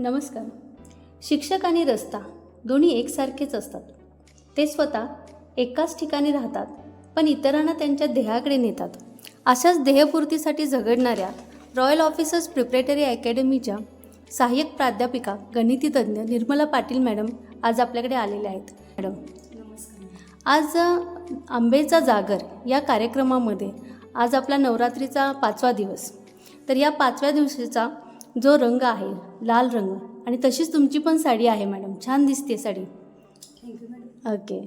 नमस्कार. शिक्षक आणि रस्ता दोन्ही एकसारखेच असतात. ते स्वतः एकाच ठिकाणी राहतात पण इतरांना त्यांच्या ध्येयाकडे नेतात. अशाच ध्येयपूर्तीसाठी झगडणाऱ्या रॉयल ऑफिसर्स प्रिपरेटरी अकॅडमीच्या सहाय्यक प्राध्यापिका गणितीतज्ञ निर्मला पाटील मॅडम आज आपल्याकडे आलेल्या आहेत. मॅडम आज आंबेचा जागर या कार्यक्रमामध्ये आज आपला नवरात्रीचा पाचवा दिवस. तर या पाचव्या दिवसाचा जो रंग आहे लाल रंग. आणि तशीच तुमची पण साडी आहे मॅडम. छान दिसते sari. Thank you madam okay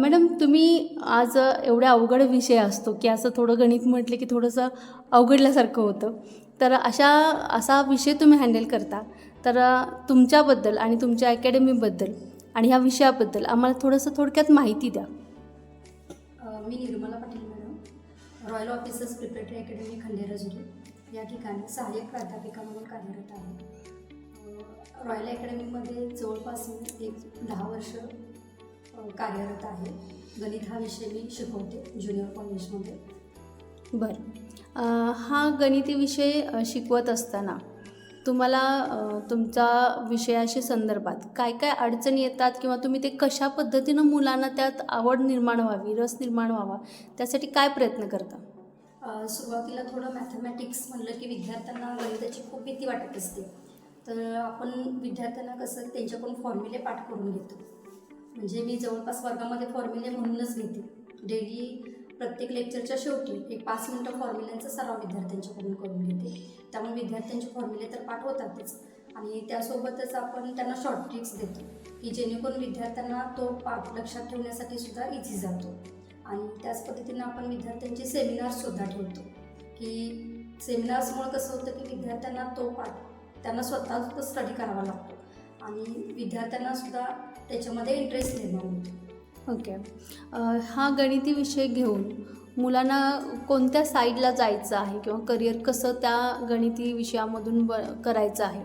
madam तुम्ही आज एवढा अवघड विषय असतो की असं थोडं गणित म्हटलं की थोडंसं अवघडल्यासारखं होतं. तर अशा असा विषय तुम्ही हँडल करता. तर तुमच्याबद्दल आणि तुमच्या अकॅडमीबद्दल आणि ह्या विषयाबद्दल आम्हाला थोडंसं थोडक्यात माहिती द्या. मी Nirmala Patil madam. Royal officers preparatory academy Khanderajuri. या ठिकाणी सहाय्यक प्राध्यापिका म्हणून कार्यरत आहे. रॉयल अकॅडमीमध्ये जवळपास मी एक दहा वर्ष कार्यरत आहे. गणित हा विषय मी शिकवते ज्युनियर कॉलेजमध्ये बरं. हा गणिती विषय शिकवत असताना तुम्हाला तुमचा विषयाशी संदर्भात काय काय अडचणी येतात किंवा तुम्ही ते कशा पद्धतीनं मुलांना त्यात आवड निर्माण व्हावी रस निर्माण व्हावा त्यासाठी काय प्रयत्न करता? सुरुवातीला थोडं मॅथमॅटिक्स म्हणलं की विद्यार्थ्यांना गणिताची खूप भीती वाटत असते. तर आपण विद्यार्थ्यांना कसं त्यांच्याकडून फॉर्म्युले पाठ करून घेतो. म्हणजे मी जवळपास वर्गामध्ये फॉर्म्युले म्हणूनच घेते. डेली प्रत्येक लेक्चरच्या शेवटी एक पाच मिनटं फॉर्म्युल्यांचा सराव विद्यार्थ्यांच्याकडून करून घेते. त्यामुळे विद्यार्थ्यांचे फॉर्म्युले तर पाठ होतातच. आणि त्यासोबतच आपण त्यांना शॉर्ट ट्रिक्स देतो की जेणेकरून विद्यार्थ्यांना तो पाठ लक्षात ठेवण्यासाठी सुद्धा इझी जातो. आणि त्याच पद्धतीनं आपण विद्यार्थ्यांचे सेमिनार्ससुद्धा ठेवतो. की सेमिनार्समुळं कसं होतं की विद्यार्थ्यांना तो पाठ त्यांना स्वतः स्टडी करावा लागतो. आणि विद्यार्थ्यांना सुद्धा त्याच्यामध्ये इंटरेस्ट निर्माण होतो. ओके हा गणिती विषय घेऊन मुलांना कोणत्या साईडला जायचं आहे किंवा करिअर कसं त्या गणिती विषयामधून ब करायचं आहे?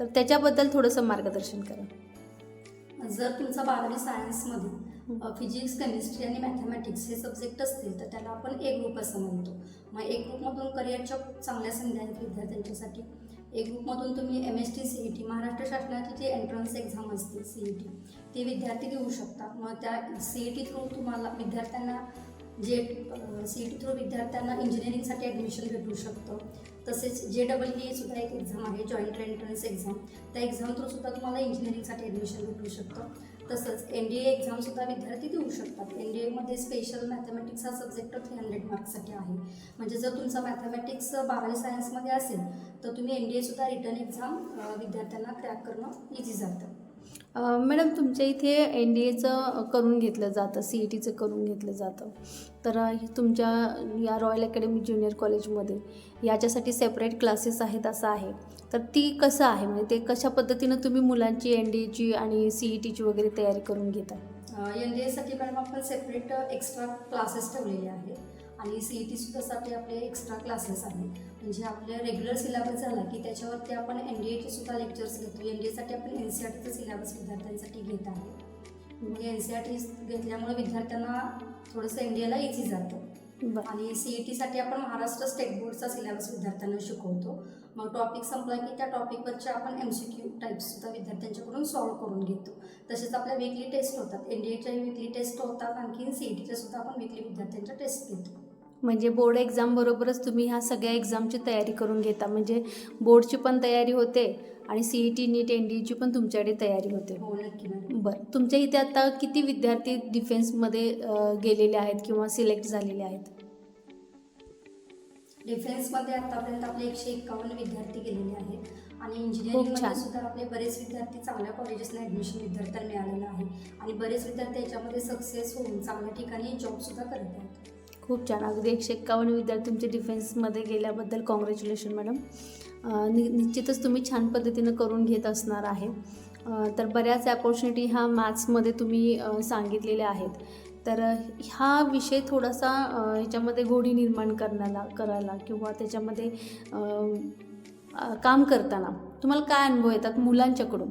तर त्याच्याबद्दल थोडंसं मार्गदर्शन करा. जर तुमचा बारावी सायन्समध्ये फिजिक्स केमिस्ट्री आणि मॅथमॅटिक्स हे सब्जेक्ट असतील तर त्याला आपण ए ग्रुप असं म्हणतो. मग ए ग्रुपमधून करिअरच्या चांगल्या संधी आहेत विद्यार्थ्यांच्यासाठी. ए ग्रुपमधून तुम्ही M S T C E T Maharashtra शासनाची जी एंट्रन्स एक्झाम असते सी ई टी ती विद्यार्थी देऊ शकतात मग त्या सी ई टी थ्रू तुम्हाला विद्यार्थ्यांना जे सी ई टी थ्रू विद्यार्थ्यांना इंजिनिअरिंगसाठी ॲडमिशन भेटू शकतं. तसेच जे डबल ई सुद्धा एक एक्झाम आहे जॉईंट एंट्रन्स एक्झाम त्या एक्झाम थ्रू सुद्धा तुम्हाला इंजिनिअरिंगसाठी ॲडमिशन भेटू शकतं. तसंच एन डी ए एक्झामसुद्धा विद्यार्थी देऊ शकतात. एन डी एमध्ये स्पेशल मॅथमॅटिक्स हा सब्जेक्ट थ्री हंड्रेड मार्क्ससाठी आहे. म्हणजे जर तुमचा मॅथमॅटिक्स बारावी सायन्समध्ये असेल तर तुम्ही एन डी एसुद्धा रिटर्न एक्झाम विद्यार्थ्यांना क्रॅक करणं इझी जातं. मॅडम तुमच्या इथे एन डी एचं करून घेतलं जातं सी ई टीचं करून घेतलं जातं. तर तुमच्या या रॉयल अकॅडमी ज्युनियर कॉलेजमध्ये याच्यासाठी सेपरेट क्लासेस आहेत असं आहे. तर ती कसं आहे? म्हणजे ते कशा पद्धतीनं तुम्ही मुलांची एन डी एची आणि सी ई टीची वगैरे तयारी करून घेता? एन डी एसाठी मॅडम आपण सेपरेट एक्स्ट्रा क्लासेस ठेवलेले आहेत. आणि सी ई टी सुद्धासाठी आपले एक्स्ट्रा क्लासेस आहेत. म्हणजे आपले रेग्युलर सिलेबस झाला की त्याच्यावरती आपण एन डी एचे सुद्धा लेक्चर्स घेतो. एन डी एसाठी आपण एन सी आर टीचं सिलेबस विद्यार्थ्यांसाठी घेत आहे. म्हणजे एन सी आर टी घेतल्यामुळे विद्यार्थ्यांना थोडंसं एन डी एला इझी जातं. आणि सी ई टीसाठी आपण महाराष्ट्र स्टेट बोर्डचा सिलेबस विद्यार्थ्यांना शिकवतो. मग टॉपिक संपला की त्या टॉपिकवरचे आपण एम सी क्यू टाईप्ससुद्धा विद्यार्थ्यांच्याकडून सॉल्व करून घेतो. तसेच आपल्या वीकली टेस्ट होतात. एन डी एच्याही वीकली टेस्ट होतात. आणखी सी ई टीच्या सुद्धा आपण वीकली विद्यार्थ्यांच्या टेस्ट घेतो. म्हणजे बोर्ड एक्झाम बरोबरच तुम्ही ह्या सगळ्या एक्झामची तयारी करून घेता. म्हणजे बोर्डची पण तयारी होते आणि C E T NEET N D एची पण तुमच्याकडे तयारी होते. हो नक्की बरं. तुमच्या इथे आता किती विद्यार्थी डिफेन्समध्ये गेलेले आहेत किंवा सिलेक्ट झालेले आहेत? डिफेन्समध्ये आतापर्यंत आपले एकशे एक्कावन्न विद्यार्थी गेलेले आहेत. आणि. इंजिनिअरिंगमध्ये सुद्धा आपले बरेच विद्यार्थी चांगल्या कॉलेजेसला ॲडमिशन विद्यार्थ्यांना मिळालेलं आहे. आणि बरेच विद्यार्थी याच्यामध्ये सक्सेस होऊन चांगल्या ठिकाणी जॉबसुद्धा करत आहेत. खूप छान. अगदी एकशे एक्कावन्न विद्यार्थी तुमचे डिफेन्समध्ये गेल्याबद्दल कॉंग्रॅच्युलेशन मॅडम नि निश्चितच तुम्ही छान पद्धतीनं करून घेत असणार आहे. तर बऱ्याच अपॉर्च्युनिटी ह्या मॅथ्समध्ये तुम्ही सांगितलेल्या आहेत. तर हा विषय थोडासा ह्याच्यामध्ये गोडी निर्माण करण्याला करायला किंवा त्याच्यामध्ये काम करताना तुम्हाला काय अनुभव येतात मुलांच्याकडून?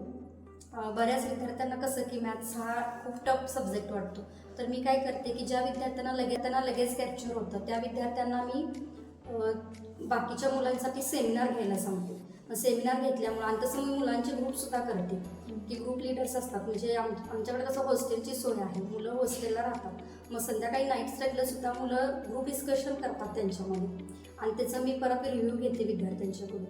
बऱ्याच विद्यार्थ्यांना कसं की मॅथ्स हा खूप टफ सब्जेक्ट वाटतो. तर मी काय करते की ज्या विद्यार्थ्यांना लगेच त्यांना लगेच कॅप्चर होतं त्या विद्यार्थ्यांना मी बाकीच्या मुलांसाठी सेमिनार घ्यायला सांगते. सेमिनार घेतल्यामुळं आणि तसं मी मुलांचे ग्रुपसुद्धा करते की ग्रुप लीडर्स असतात. म्हणजे आम आमच्याकडे कसं हॉस्टेलची सोय आहे. मुलं हॉस्टेलला राहतात. मग संध्याकाळी नाईट स्ट्राईकलासुद्धा मुलं ग्रुप डिस्कशन करतात त्यांच्यामध्ये. आणि त्याचं मी परत रिव्ह्यू घेते विद्यार्थ्यांच्याकडून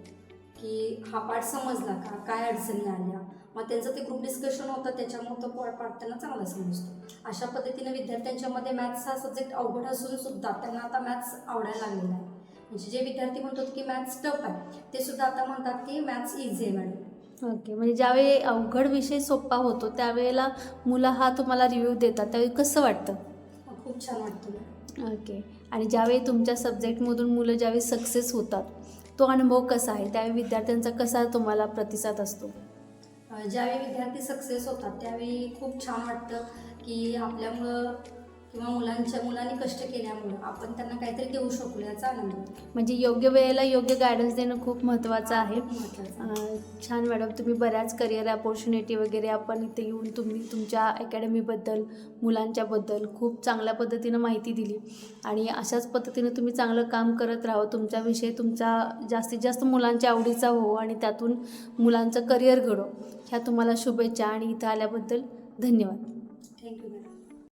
की हा पाठ समजला का? काय अडचणी आल्या? मग त्यांचं ते ग्रुप डिस्कशन होतं त्याच्यामुळे तो पाठ त्यांना चांगला समजतो. अशा पद्धतीने विद्यार्थ्यांच्यामध्ये मॅथ्स हा सब्जेक्ट अवघड असून सुद्धा त्यांना आता मॅथ्स आवडायला लागलेला आहे. म्हणजे जे विद्यार्थी म्हणतात की मॅथ्स टफ आहे ते सुद्धा आता म्हणतात की मॅथ्स इझी आहे मॅडम ओके म्हणजे ज्यावेळी अवघड विषय सोपा होतो त्यावेळेला मुलं हा तुम्हाला रिव्ह्यू देतात त्यावेळी कसं वाटतं? खूप छान वाटतं. ओके आणि ज्यावेळी तुमच्या सब्जेक्टमधून मुलं ज्यावेळी सक्सेस होतात तो अनुभव कसा आहे? त्यावेळी विद्यार्थ्यांचा कसा तुम्हाला प्रतिसाद असतो? ज्यावेळी विद्यार्थी सक्सेस होतात त्यावेळी खूप छान वाटतं की आपल्यामुळं किंवा मुलांच्या मुलांनी कष्ट केल्यामुळं आपण त्यांना काहीतरी देऊ शकलो याचा आनंद म्हणजे योग्य वेळेला योग्य गायडन्स देणं खूप महत्त्वाचं आहे. छान मॅडम तुम्ही बऱ्याच करिअर अपॉर्च्युनिटी वगैरे आपण इथे येऊन तुम्ही तुमच्या अकॅडमीबद्दल मुलांच्याबद्दल खूप चांगल्या पद्धतीनं माहिती दिली. आणि अशाच पद्धतीने तुम्ही चांगलं काम करत राहा. तुमच्याविषयी तुमचा जास्तीत जास्त मुलांच्या आवडीचा हो आणि त्यातून मुलांचं करिअर घडो. ह्या तुम्हाला शुभेच्छा आणि इथं आल्याबद्दल धन्यवाद. थँक्यू